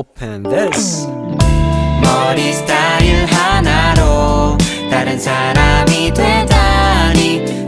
open this 머리 스타일 하나로 다른 사람이 되다니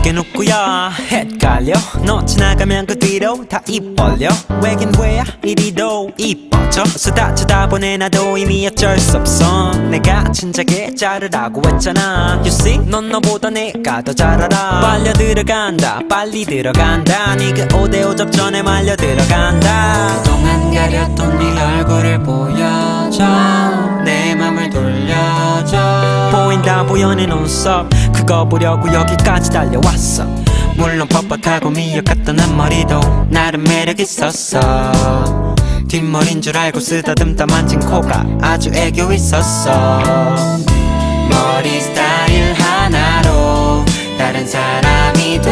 있게 눕고야 헷갈려. 너 지나가면 그 뒤로 다 입 벌려. 왜긴 왜야? 이리도 이뻐져. 다 쳐다보네. 나도 이미 어쩔 수 없어. 내가 진작에 자르라고 했잖아. You see? 넌 너보다 내가 더 잘 알아. 빨려 들어간다. 빨리 들어간다. 네가 오대오 접전에 말려 들어간다. 그동안 가렸던 네 얼굴을 보여줘. 내 맘을 돌려줘. 보인다. 보여내 눈썹 그거 보려고 여기까지 달려왔어. 물론 퍽퍽하고 미역같던 앞머리도 나름 매력 있었어. 뒷머린 줄 알고 쓰다듬다 만진 코가 아주 애교 있었어. 머리 스타일 하나로 다른 사람이 되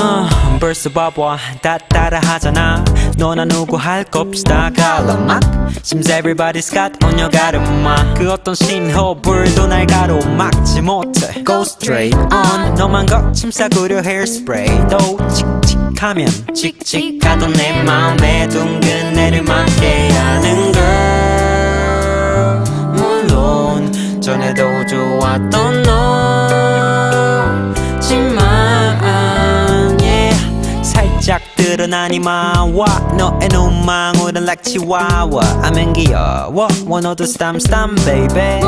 어, 벌써 봐봐. 다 따라 하잖아. 너나 누구 할거 없다. 갈라막 Seems everybody's got on your 가르마 그 어떤 신호불도 날 가로막지 못해. Go straight on. 너만 거침 싸구려 hairspray. 또 칙칙하면 칙칙하던 내 마음에 둥근 내를 맞게 하는 걸 물론 전에도 좋았던 너지만 살짝 드러나니 마와 너의 눈망울은 like 치와와 아멘 귀여워 원호도 스탐 스탐 baby